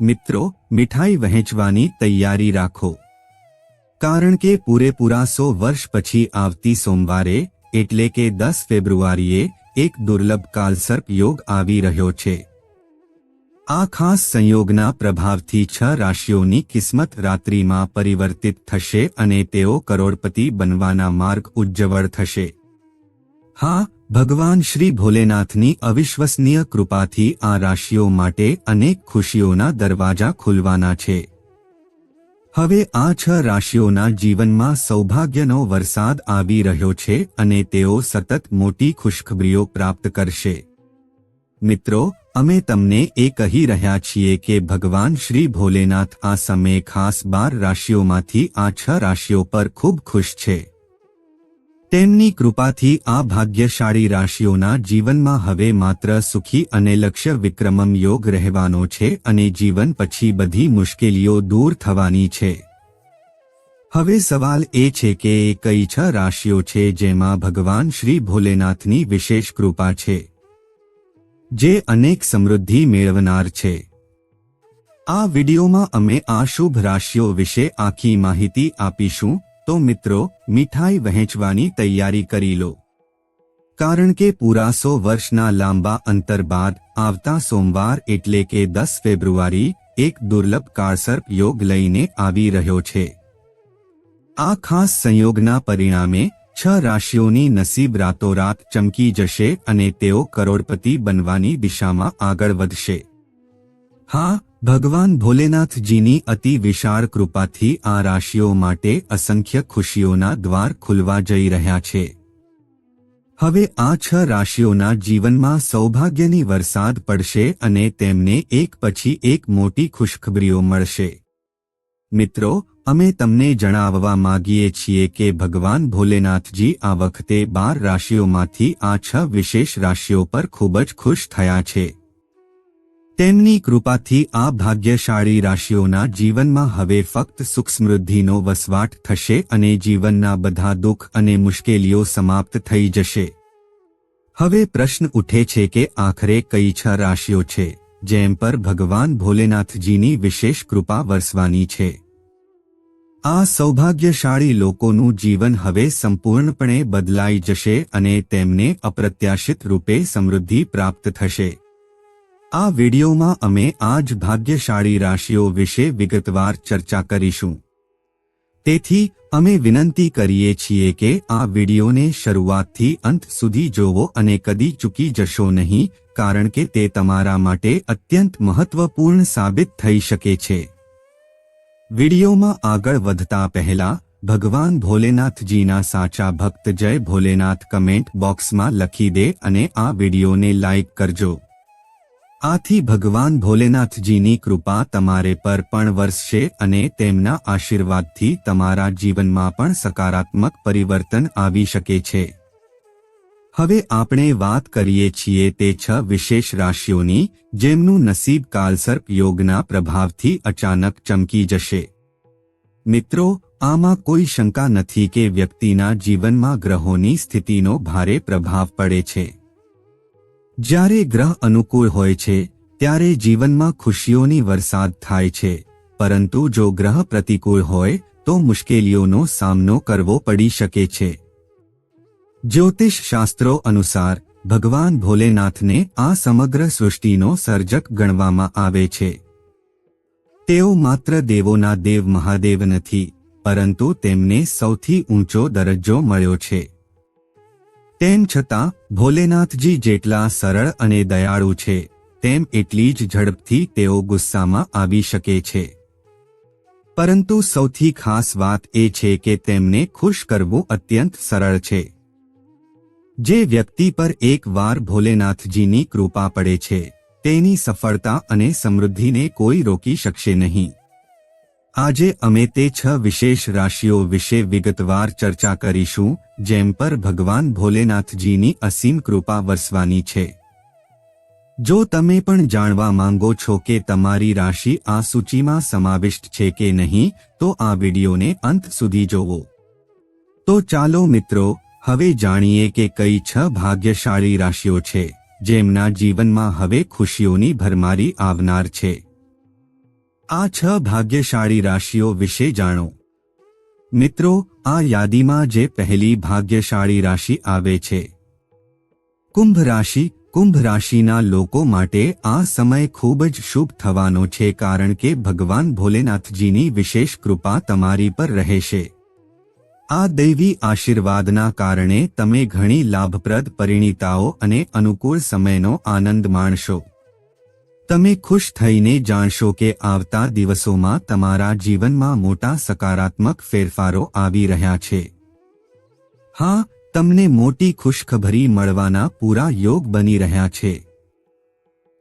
મિત્રો, મીઠાઈ વહેંચવાની તૈયારી રાખો. કારણ કે પૂરેપૂરા સો વર્ષ પછી આવતી સોમવારે, એટલે કે દસ ફેબ્રુઆરીએ, એક દુર્લભ કાલસર્પ યોગ આવી રહ્યો છે. આ ખાસ સંયોગના પ્રભાવથી છ રાશિઓની કિસ્મત રાત્રિમાં પરિવર્તિત થશે અને તેઓ કરોડપતિ બનવાના માર્ગ ઉજ્જવળ થશે. હા ભગવાન શ્રી ભોલેનાથની અવિશ્વસનીય કૃપાથી આ રાશિઓ માટે અનેક ખુશીઓના દરવાજા ખુલવાના છે. હવે આ છ રાશિઓના જીવનમાં સૌભાગ્યનો વરસાદ આવી રહ્યો છે અને તેઓ સતત મોટી ખુશખબરીઓ પ્રાપ્ત કરશે. મિત્રો, અમે તમને એ કહી રહ્યા છીએ કે ભગવાન શ્રી ભોલેનાથ આ સમયે ખાસ બાર રાશિઓમાંથી આ છ રાશિઓ પર ખૂબ ખુશ છે. તેમની કૃપાથી આ ભાગ્યશાળી રાશિઓના જીવનમાં હવે માત્ર સુખી અને લક્ષ્ય વિક્રમમ યોગ રહેવાનો છે અને જીવન પછી બધી મુશ્કેલીઓ દૂર થવાની છે. હવે સવાલ એ છે કે કઈ છ રાશિઓ છે જેમાં ભગવાન શ્રી ભોલેનાથની વિશેષ કૃપા છે? જે અનેક સમૃદ્ધિ મેળવનાર છે. આ વિડિયોમાં અમે આ શુભ રાશિઓ વિશે આખી માહિતી આપીશું. તો મિત્રો, મીઠાઈ વહેંચવાની તૈયારી કરી લો. કારણ કે પૂરા સો વર્ષના લાંબા અંતર બાદ આવતા સોમવાર એટલે કે દસ ફેબ્રુઆરી એક દુર્લભ કાળસર્પ યોગ લઈને આવી રહ્યો છે. આ ખાસ સંયોગના પરિણામે છ રાશિઓની નસીબ રાતોરાત ચમકી જશે અને તેઓ કરોડપતિ બનવાની દિશામાં આગળ વધશે. હા ભગવાન ભોલેનાથજીની અતિ વિશાળ કૃપાથી આ રાશિઓ માટે અસંખ્ય ખુશીઓના દ્વાર ખુલવા જઈ રહ્યા છે. હવે આ છ રાશિઓના જીવનમાં સૌભાગ્યની વરસાદ પડશે અને તેમને એક પછી એક મોટી ખુશખબરીઓ મળશે. મિત્રો, અમે તમને જણાવવા માંગીએ છીએ કે ભગવાન ભોલેનાથજી આ વખતે બાર રાશિઓમાંથી આ છ વિશેષ રાશિઓ પર ખૂબ જ ખુશ થયા છે. તેમની કૃપાથી આ ભાગ્યશાળી રાશિઓના જીવનમાં હવે ફક્ત સુખ સમૃદ્ધિનો વસવાટ થશે અને જીવનના બધા દુઃખ અને મુશ્કેલીઓ સમાપ્ત થઈ જશે. હવે પ્રશ્ન ઉઠે છે કે આખરે કઈ છ રાશિઓ છે, જેમ પર ભગવાન ભોલેનાથજીની વિશેષ કૃપા વરસવાની છે. આ સૌભાગ્યશાળી લોકોનું જીવન હવે સંપૂર્ણપણે બદલાઈ જશે અને તેમને અપ્રત્યાશિત રૂપે સમૃદ્ધિ પ્રાપ્ત થશે. આ વિડિયોમાં અમે આજ ભાગ્યશાળી રાશિઓ વિશે વિગતવાર ચર્ચા કરીશું. તેથી, અમે વિનંતી કરીએ છીએ કે આ વિડિયોને શરૂઆતથી અંત સુધી જોવો અને કદી ચૂકી જશો નહીં, કારણ કે તે તમારા માટે અત્યંત મહત્વપૂર્ણ સાબિત થઈ શકે છે. વિડીયોમાં આગળ વધતા પહેલા, ભગવાન ભોલેનાથજીના સાચા ભક્ત જય ભોલેનાથ કમેન્ટ બોક્સમાં લખી દે અને આ વિડિયોને લાઇક કરજો. આથી ભગવાન ભોલેનાથજીની કૃપા તમારે પર પણ વરસશે અને તેમના આશીર્વાદથી તમારા જીવનમાં પણ સકારાત્મક પરિવર્તન આવી શકે છે. હવે આપણે વાત કરીએ છીએ તે છ વિશેષ રાશિઓની, જેમનું નસીબ કાલસર્પ યોગના પ્રભાવથી અચાનક ચમકી જશે. મિત્રો, આમાં કોઈ શંકા નથી કે વ્યક્તિના જીવનમાં ગ્રહોની સ્થિતિનો ભારે પ્રભાવ પડે છે. જ્યારે ગ્રહ અનુકૂળ હોય છે, ત્યારે જીવનમાં ખુશીઓની વરસાદ થાય છે. પરંતુ જો ગ્રહ પ્રતિકૂળ હોય, તો મુશ્કેલીઓનો સામનો કરવો પડી શકે છે. જ્યોતિષ શાસ્ત્રો અનુસાર, ભગવાન ભોલેનાથને આ સમગ્ર સૃષ્ટિનો સર્જક ગણવામાં આવે છે. તેઓ માત્ર દેવોના દેવ મહાદેવ નથી, પરંતુ તેમને સૌથી ઊંચો દરજ્જો મળ્યો છે. તેમ છતાં, ભોલેનાથજી જેટલા સરળ અને દયાળુ છે, તેમ એટલી જ ઝડપથી તેઓ ગુસ્સામાં આવી શકે છે. પરંતુ સૌથી ખાસ વાત એ છે કે તેમને ખુશ કરવું અત્યંત સરળ છે. જે વ્યક્તિ પર એક વાર ભોલેનાથજીની કૃપા પડે છે, તેની સફળતા અને સમૃદ્ધિને કોઈ રોકી શકશે નહીં. આજે અમે તે છ વિશેષ રાશિઓ વિશે વિગતવાર ચર્ચા કરીશું, જેમ પર ભગવાન ભોલેનાથજીની અસીમ કૃપા વરસવાની છે. જો તમે પણ જાણવા માંગો છો કે તમારી રાશિ આ સૂચિમાં સમાવિષ્ટ છે કે નહીં, તો આ વિડિયોને અંત સુધી જોવો. તો ચાલો મિત્રો, હવે જાણીએ કે કઈ છ ભાગ્યશાળી રાશિઓ છે, જેમના જીવનમાં હવે ખુશીઓની ભરમારી આવનાર છે. આ છ ભાગ્યશાળી રાશિઓ વિશે જાણો. મિત્રો, આ યાદીમાં જે પહેલી ભાગ્યશાળી રાશિ આવે છે. કુંભ રાશિ, કુંભ રાશિના લોકો માટે આ સમય ખૂબ જ શુભ થવાનો છે કારણ કે ભગવાન ભોલેનાથજીની વિશેષ કૃપા તમારી પર રહેશે આ દૈવી આશીર્વાદના કારણે તમે ઘણી લાભપ્રદ પરિણીતાઓ અને અનુકૂળ સમયનો આનંદ માણશો. તમે ખુશ થઈને જાણશો કે આવતા દિવસોમાં તમારા જીવનમાં મોટા સકારાત્મક ફેરફારો આવી રહ્યા છે. હા, તમને મોટી ખુશખબરી મળવાના પૂરા યોગ બની રહ્યા છે.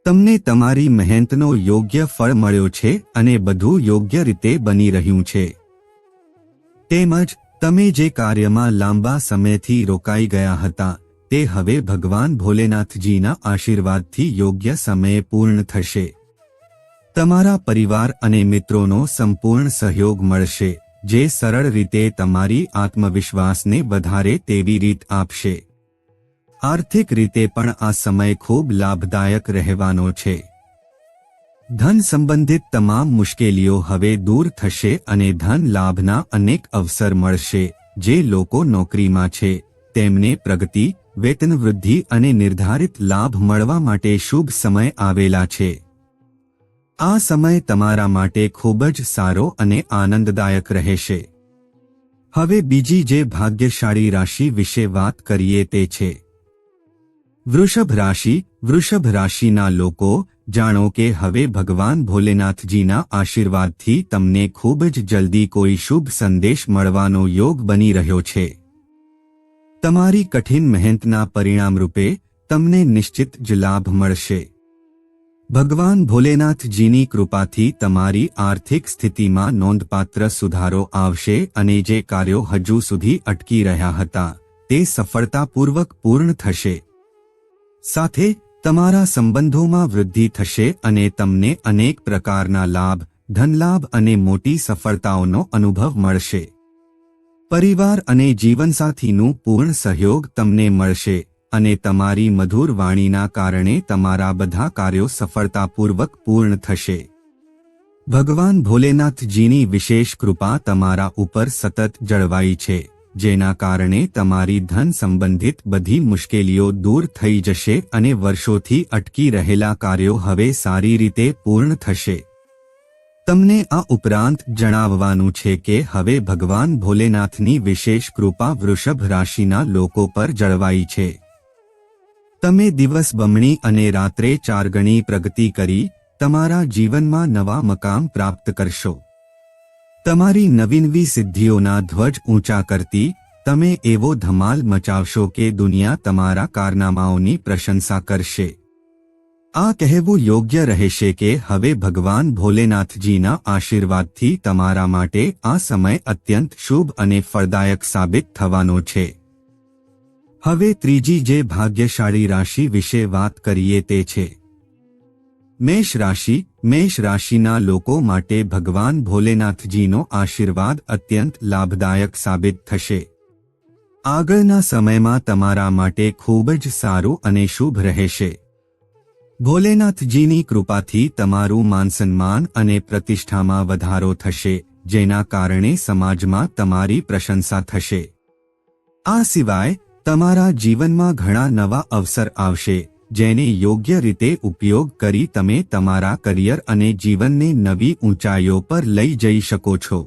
તમને તમારી મહેનતનો યોગ્ય ફળ મળ્યો છે અને બધું યોગ્ય રીતે બની રહ્યું છે. તેમજ, તમે જે કાર્યમાં લાંબા સમયથી રોકાઈ ગયા હતા તે હવે ભગવાન ભોલેનાથજીના આશીર્વાદથી યોગ્ય સમયે પૂર્ણ થશે. તમારા પરિવાર અને મિત્રોનો સંપૂર્ણ સહયોગ મળશે, જે સરળ રીતે તમારી આત્મવિશ્વાસને વધારે તેવી રીત આપશે. આર્થિક રીતે પણ આ સમય ખૂબ લાભદાયક રહેવાનો છે. ધન સંબંધિત તમામ મુશ્કેલીઓ હવે દૂર થશે અને ધન લાભના અનેક અવસર મળશે, જે લોકો નોકરીમાં છે, તેમને પ્રગતિ વેતન વૃદ્ધિ અને નિર્ધારિત લાભ મળવા માટે શુભ સમય આવેલા છે. આ સમય તમારા માટે ખૂબ જ સારો અને આનંદદાયક રહેશે. હવે બીજી જે ભાગ્યશાળી રાશિ વિશે વાત કરીએ તે છે. વૃષભ રાશિ, વૃષભ રાશિના લોકો, જાણો કે હવે ભગવાન ભોલેનાથજીના આશીર્વાદથી તમને ખૂબ જ જલ્દી કોઈ શુભ સંદેશ મળવાનો યોગ બની રહ્યો છે. તમારી કઠિન મહેનતના પરિણામ રૂપે તમને નિશ્ચિત જ લાભ મળશે. ભગવાન ભોલેનાથજીની કૃપાથી તમારી આર્થિક સ્થિતિમાં નોંધપાત્ર સુધારો આવશે અને જે કાર્યો હજુ સુધી અટકી રહ્યા હતા, તે સફળતાપૂર્વક પૂર્ણ થશે. સાથે, તમારા સંબંધોમાં વૃદ્ધિ થશે અને તમને અનેક પ્રકારના લાભ, ધનલાભ અને મોટી સફળતાઓનો અનુભવ મળશે. પરિવાર અને જીવનસાથીનું પૂર્ણ સહયોગ તમને મળશે અને તમારી મધુર વાણીના કારણે તમારા બધા કાર્યો સફળતાપૂર્વક પૂર્ણ થશે. ભગવાન ભોલેનાથજીની વિશેષ કૃપા તમારા ઉપર સતત જળવાઈ છે, જેના કારણે તમારી ધન સંબંધિત બધી મુશ્કેલીઓ દૂર થઈ જશે અને વર્ષોથી અટકી રહેલા કાર્યો હવે સારી રીતે પૂર્ણ થશે. તમને આ ઉપરાંત જણાવવાનું છે કે હવે ભગવાન ભોલેનાથની વિશેષ કૃપા વૃષભ રાશિના લોકો પર જળવાઈ છે. તમે દિવસ બમણી અને રાત્રે ચાર ગણી પ્રગતિ કરી, તમારા જીવનમાં નવા મકામ પ્રાપ્ત કરશો. તમારી નવીનવી સિદ્ધિઓના ધ્વજ ઊંચા કરતી, તમે એવો ધમાલ મચાવશો કે દુનિયા તમારા કારનામાઓની પ્રશંસા કરશે. આ કહેવું યોગ્ય રહેશે કે હવે ભગવાન ભોલેનાથજીના આશીર્વાદથી તમારા માટે આ સમય અત્યંત શુભ અને ફળદાયક સાબિત થવાનો છે. હવે ત્રીજી જે ભાગ્યશાળી રાશિ વિશે વાત કરીએ તે છે. મેષ રાશિ. મેષ રાશિના લોકો માટે ભગવાન ભોલેનાથજીનો આશીર્વાદ અત્યંત લાભદાયક સાબિત થશે. આગળના સમયમાં તમારા માટે ખૂબ જ સારું અને શુભ રહેશે. ભોલેનાથજીની કૃપાથી તમારું માનસન્માન અને પ્રતિષ્ઠામાં વધારો થશે, જેના કારણે સમાજમાં તમારી પ્રશંસા થશે. આ સિવાય, તમારા જીવનમાં ઘણા નવા અવસર આવશે, જેને યોગ્ય રીતે ઉપયોગ કરી તમે તમારા કરિયર અને જીવનને નવી ઊંચાઈઓ પર લઈ જઈ શકો છો.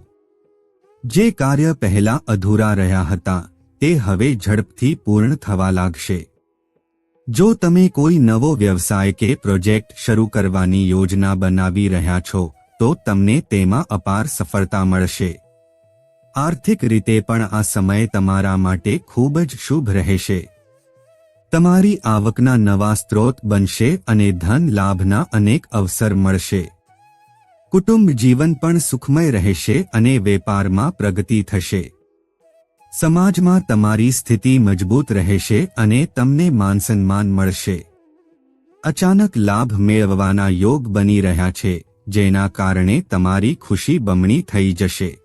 જે કાર્ય પહેલા અધૂરા રહ્યા હતા, તે હવે ઝડપથી પૂર્ણ થવા લાગશે. જો તમે કોઈ નવો વ્યવસાય કે પ્રોજેક્ટ શરૂ કરવાની યોજના બનાવી રહ્યા છો, તો તમને તેમાં અપાર સફળતા મળશે. આર્થિક રીતે પણ આ સમય તમારા માટે ખૂબ જ શુભ રહેશે. તમારી આવકના નવા સ્ત્રોત બનશે અને ધન લાભના અનેક અવસર મળશે. કુટુંબ જીવન પણ સુખમય રહેશે અને વેપારમાં પ્રગતિ થશે. સમાજમાં તમારી સ્થિતિ મજબૂત રહેશે અને તમને માનસન્માન મળશે. અચાનક લાભ મેળવવાના યોગ બની રહ્યા છે, જેના કારણે તમારી ખુશી બમણી થઈ જશે.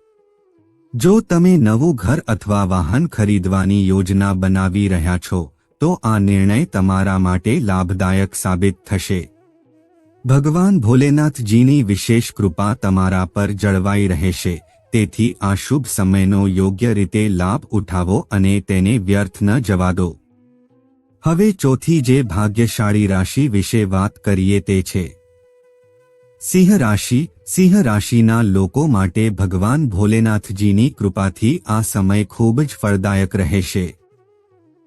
જો તમે નવું ઘર અથવા વાહન ખરીદવાની યોજના બનાવી રહ્યા છો, તો આ નિર્ણય તમારા માટે લાભદાયક સાબિત થશે. ભગવાન ભોલેનાથજીની વિશેષ કૃપા તમારા પર જળવાઈ રહેશે. તેથી આ શુભ સમયનો યોગ્ય રીતે લાભ ઉઠાવો અને તેને વ્યર્થ ન જવા દો. હવે ચોથી જે ભાગ્યશાળી રાશિ વિશે વાત કરીએ તે છે. સિંહ રાશિ, સિંહ રાશિના લોકો માટે ભગવાન ભોલેનાથજીની કૃપાથી આ સમય ખૂબ જ ફળદાયક રહેશે.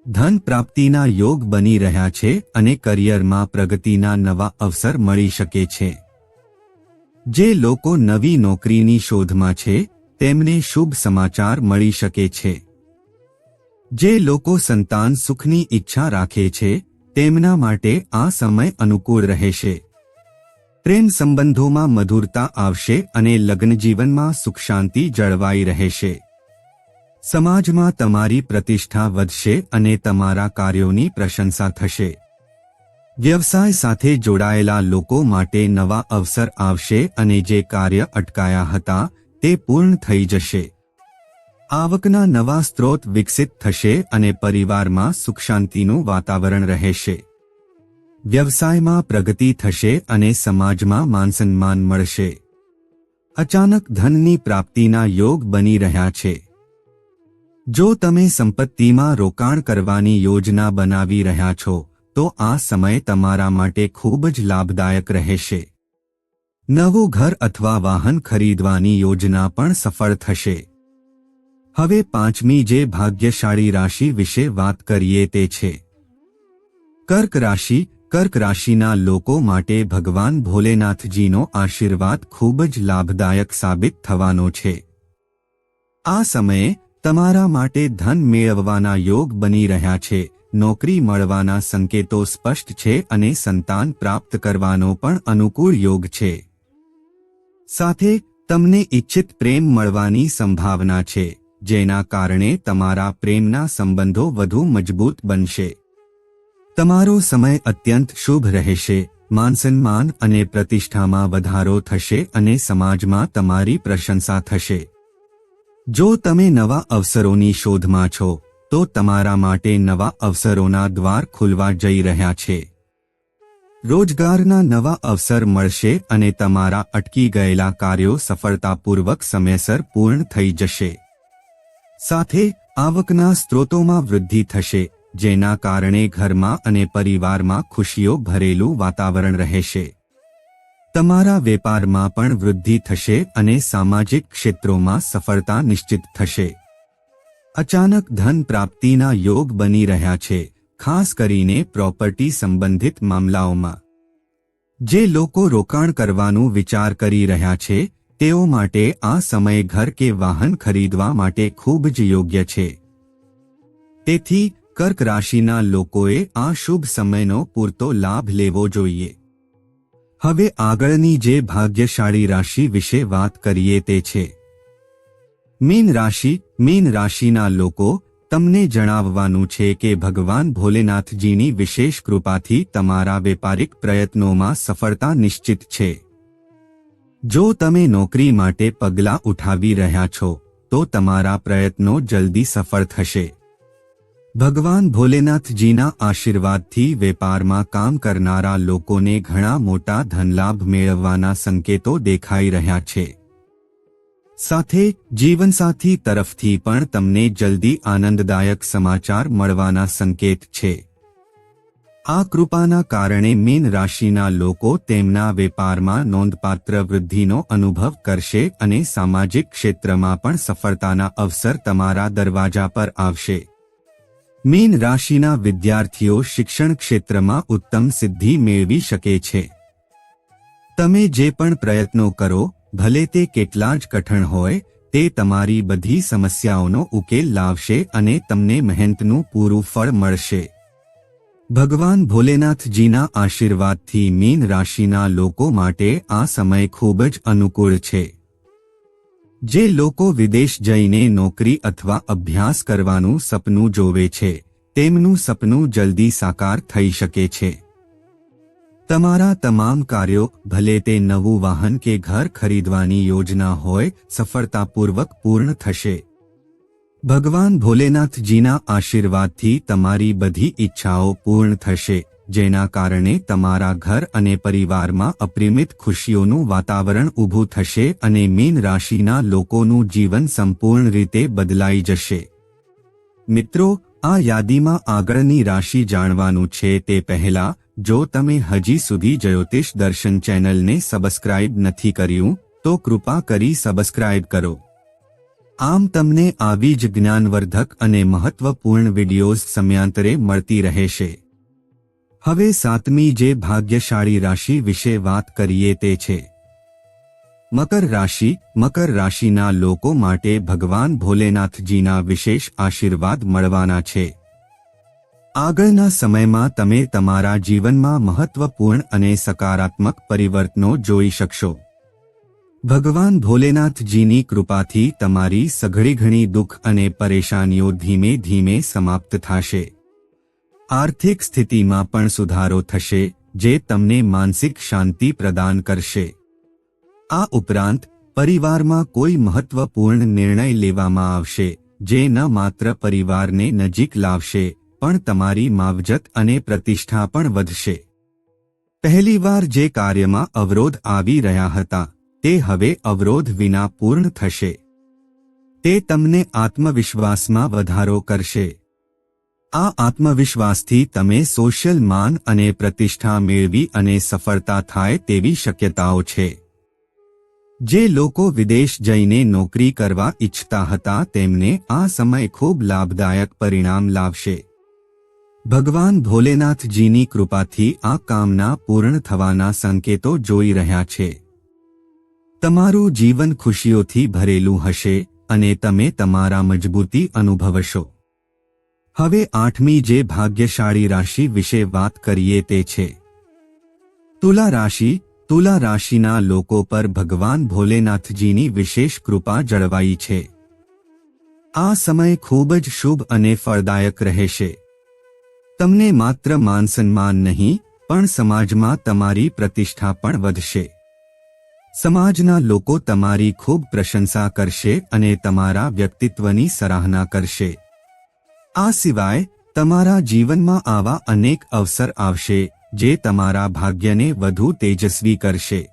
ધન પ્રાપ્તિના યોગ બની રહ્યા છે અને કરિયરમાં પ્રગતિના નવા અવસર મળી શકે છે. જે લોકો નવી નોકરીની શોધમાં છે, તેમને શુભ સમાચાર મળી શકે છે. જે લોકો સંતાન સુખની ઈચ્છા રાખે છે, તેમના માટે આ સમય અનુકૂળ રહેશે. પ્રેમ સંબંધોમાં મધુરતા આવશે અને લગ્નજીવનમાં સુખ શાંતિ જળવાઈ રહેશે. સમાજમાં તમારી પ્રતિષ્ઠા વધશે અને તમારા કાર્યોની પ્રશંસા થશે. વ્યવસાય સાથે જોડાયેલા લોકો માટે નવા અવસર આવશે અને જે કાર્ય અટકાયા હતા તે પૂર્ણ થઈ જશે. આવકના નવા સ્ત્રોત વિકસિત થશે અને પરિવારમાં સુખ શાંતિનું વાતાવરણ રહેશે. વ્યવસાયમાં પ્રગતિ થશે અને સમાજમાં માનસન્માન મળશે. અચાનક ધનની પ્રાપ્તિના યોગ બની રહ્યા છે. જો તમે સંપત્તિમાં રોકાણ કરવાની યોજના બનાવી રહ્યા છો તો આ સમય તમારા માટે ખૂબ જ લાભદાયક રહેશે. નવું ઘર અથવા વાહન ખરીદવાની યોજના પણ સફળ થશે. હવે પાંચમી જે ભાગ્યશાળી રાશિ વિશે વાત કરીએ તે છે. કર્ક રાશિ, કર્ક રાશિના લોકો માટે ભગવાન ભોલેનાથજીનો આશીર્વાદ ખૂબ જ લાભદાયક સાબિત થવાનો છે. આ સમયે તમારા માટે ધન મેળવવાના યોગ બની રહ્યા છે. નોકરી મળવાના સંકેતો સ્પષ્ટ છે અને સંતાન પ્રાપ્ત કરવાનો પણ અનુકૂળ યોગ છે. સાથે, તમને ઇચ્છિત પ્રેમ મળવાની સંભાવના છે, જેના કારણે તમારા પ્રેમના સંબંધો વધુ મજબૂત બનશે. તમારો સમય અત્યંત શુભ રહેશે, માનસન્માન અને પ્રતિષ્ઠામાં વધારો થશે અને સમાજમાં તમારી પ્રશંસા થશે. જો તમે નવા અવસરોની શોધમાં છો તો તમારા માટે નવા અવસરોના દ્વાર ખુલવા જઈ રહ્યા છે. રોજગારના નવા અવસર મળશે અને તમારા અટકી ગયેલા કાર્યો સફળતાપૂર્વક સમયસર પૂર્ણ થઈ જશે. સાથે, આવકના સ્ત્રોતોમાં વૃદ્ધિ થશે, જેના કારણે ઘરમાં અને પરિવારમાં ખુશીઓ ભરેલું વાતાવરણ રહેશે. તમારા વેપારમાં પણ વૃદ્ધિ થશે અને સામાજિક ક્ષેત્રોમાં સફળતા નિશ્ચિત થશે. અચાનક ધન પ્રાપ્તિના યોગ બની રહ્યા છે, ખાસ કરીને પ્રોપર્ટી સંબંધિત મામલાઓમાં. જે લોકો રોકાણ કરવાનું વિચાર કરી રહ્યા છે, તેઓ માટે આ સમય ઘર કે વાહન ખરીદવા માટે ખૂબ જ યોગ્ય છે. તેથી, કર્ક રાશિના લોકોએ આ શુભ સમયનો પૂરતો લાભ લેવો જોઈએ. હવે આગળની જે ભાગ્યશાળી રાશિ વિશે વાત કરીએ તે છે. મીન રાશિ, મીન રાશિના લોકો, તમને જણાવવાનું છે કે ભગવાન ભોલેનાથજીની વિશેષ કૃપાથી તમારા વેપારિક પ્રયત્નોમાં સફળતા નિશ્ચિત છે. જો તમે નોકરી માટે પગલાં ઉઠાવી રહ્યા છો, તો તમારા પ્રયત્નો જલ્દી સફળ થશે. ભગવાન ભોલેનાથજીના આશીર્વાદથી વેપારમાં કામ કરનારા લોકોને ઘણા મોટા ધનલાભ મેળવવાના સંકેતો દેખાઈ રહ્યા છે. સાથે જીવનસાથી તરફથી પણ તમને જલ્દી આનંદદાયક સમાચાર મળવાના સંકેત છે. આ કૃપાના કારણે મીન રાશિના લોકો તેમના વેપારમાં નોંધપાત્ર વૃદ્ધિનો અનુભવ કરશે અને સામાજિક ક્ષેત્રમાં પણ સફળતાના અવસર તમારા દરવાજા પર આવશે. મીન રાશિના વિદ્યાર્થીઓ શિક્ષણ ક્ષેત્રમાં ઉત્તમ સિદ્ધિ મેળવી શકે છે. તમે જે પણ પ્રયત્નો કરો ભલે તે કેટલા જ કઠણ હોય, તે તમારી બધી સમસ્યાઓનો ઉકેલ લાવશે અને તમને મહેનતનું પૂરું ફળ મળશે. ભગવાન ભોલેનાથજીના આશીર્વાદથી મીન રાશિના લોકો માટે આ સમય ખૂબ જ અનુકૂળ છે. જે લોકો વિદેશ જઈને નોકરી અથવા અભ્યાસ કરવાનું સપનું જોવે છે, તેમનું સપનું જલ્દી સાકાર થઈ શકે છે. તમારા તમામ કાર્યો, ભલે તે નવું વાહન કે ઘર ખરીદવાની યોજના હોય, સફળતાપૂર્વક પૂર્ણ થશે. ભગવાન ભોલેનાથજીના આશીર્વાદથી તમારી બધી ઈચ્છાઓ પૂર્ણ થશે, જેના કારણે તમારા ઘર અને પરિવારમાં અપરિમિત ખુશીઓનું વાતાવરણ ઊભું થશે અને મીન રાશિના લોકોનું જીવન સંપૂર્ણ રીતે બદલાઈ જશે. મિત્રો, આ યાદીમાં આગળની રાશિ જાણવાનું છે તે પહેલા જો તમે હજી સુધી જ્યોતિષ દર્શન ચેનલને સબસ્ક્રાઇબ નથી કર્યું, તો કૃપા કરી સબસ્ક્રાઇબ કરો. આમ તમને આવી જ જ્ઞાનવર્ધક અને મહત્વપૂર્ણ વિડિયોઝ સમયાંતરે મળતી રહેશે. હવે સાતમી જે ભાગ્યશાળી રાશિ વિશે વાત કરીએ તે છે. મકર રાશિ, મકર રાશિના લોકો માટે ભગવાન ભોલેનાથજીના વિશેષ આશીર્વાદ મળવાના છે. આગળના સમયમાં તમે તમારા જીવનમાં મહત્વપૂર્ણ અને સકારાત્મક પરિવર્તનો જોઈ શકશો. ભગવાન ભોલેનાથજીની કૃપાથી તમારી સઘળી ઘણી દુઃખ અને પરેશાનીઓ ધીમે ધીમે સમાપ્ત થશે. આર્થિક સ્થિતિમાં પણ સુધારો થશે, જે તમને માનસિક શાંતિ પ્રદાન કરશે. આ ઉપરાંત, પરિવારમાં કોઈ મહત્વપૂર્ણ નિર્ણય લેવામાં આવશે, જે ન માત્ર પરિવારને નજીક લાવશે પણ તમારી માવજત અને પ્રતિષ્ઠા પણ વધશે. પહેલીવાર જે કાર્યમાં અવરોધ આવી રહ્યા હતા, તે હવે અવરોધ વિના પૂર્ણ થશે. તે તમને આત્મવિશ્વાસમાં વધારો કરશે. આ આત્મવિશ્વાસથી તમે સોશિયલ માન અને પ્રતિષ્ઠા મેળવી અને સફળતા થાય તેવી શક્યતાઓ છે. જે લોકો વિદેશ જઈને નોકરી કરવા ઈચ્છતા હતા તેમને આ સમય ખૂબ લાભદાયક પરિણામ લાવશે. ભગવાન ભોલેનાથજીની કૃપાથી આ કામના પૂર્ણ થવાના સંકેતો જોઈ રહ્યા છે. તમારું જીવન ખુશીઓથી ભરેલું હશે અને તમે તમારા મજબૂતી અનુભવશો. હવે આઠમી જે ભાગ્યશાળી રાશિ વિશે વાત કરીએ તે છે. તુલા રાશિ, તુલા રાશિના લોકો પર ભગવાન ભોલેનાથજીની વિશેષ કૃપા જળવાઈ છે. આ સમય ખૂબ જ શુભ અને ફળદાયક રહેશે. તમને માત્ર માન સન્માન નહીં, પણ સમાજમાં તમારી પ્રતિષ્ઠા પણ વધશે. સમાજના લોકો તમારી ખૂબ પ્રશંસા કરશે અને તમારા વ્યક્તિત્વની સરાહના કરશે. આ સિવાય, તમારા જીવનમાં આવા અનેક અવસર આવશે, જે તમારા ભાગ્યને વધુ તેજસ્વી કરશે.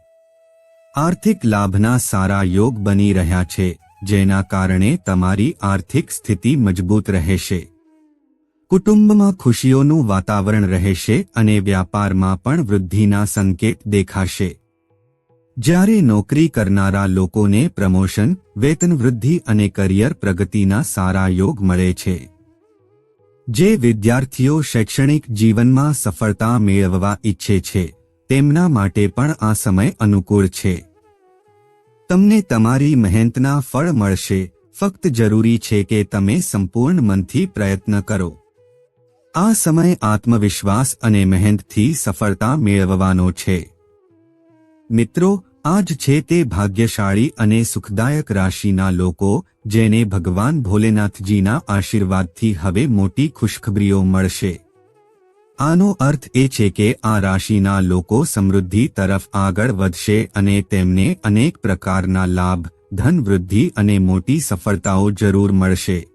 આર્થિક લાભના સારા યોગ બની રહ્યા છે, જેના કારણે તમારી આર્થિક સ્થિતિ મજબૂત રહેશે. કુટુંબમાં ખુશીઓનું વાતાવરણ રહેશે અને વ્યાપારમાં પણ વૃદ્ધિના સંકેત દેખાશે. જ્યારે નોકરી કરનારા લોકોને પ્રમોશન, વેતન વૃદ્ધિ અને કરિયર પ્રગતિના સારા યોગ મળે છે. જે વિદ્યાર્થીઓ શૈક્ષણિક જીવનમાં સફળતા મેળવવા ઈચ્છે છે, તેમના માટે પણ આ સમય અનુકૂળ છે. તમને તમારી મહેનતના ફળ મળશે. ફક્ત જરૂરી છે કે તમે સંપૂર્ણ મનથી પ્રયત્ન કરો. આ સમય આત્મવિશ્વાસ અને મહેનતથી સફળતા મેળવવાનો છે. મિત્રો, આ જ છે તે ભાગ્યશાળી અને સુખદાયક રાશિના લોકો, જેને ભગવાન ભોલેનાથજીના આશીર્વાદથી હવે મોટી ખુશખબરીઓ મળશે. આનો અર્થ એ છે કે આ રાશિના લોકો સમૃદ્ધિ તરફ આગળ વધશે અને તેમને અનેક પ્રકારના લાભ, ધન વૃદ્ધિ અને મોટી સફળતાઓ જરૂર મળશે.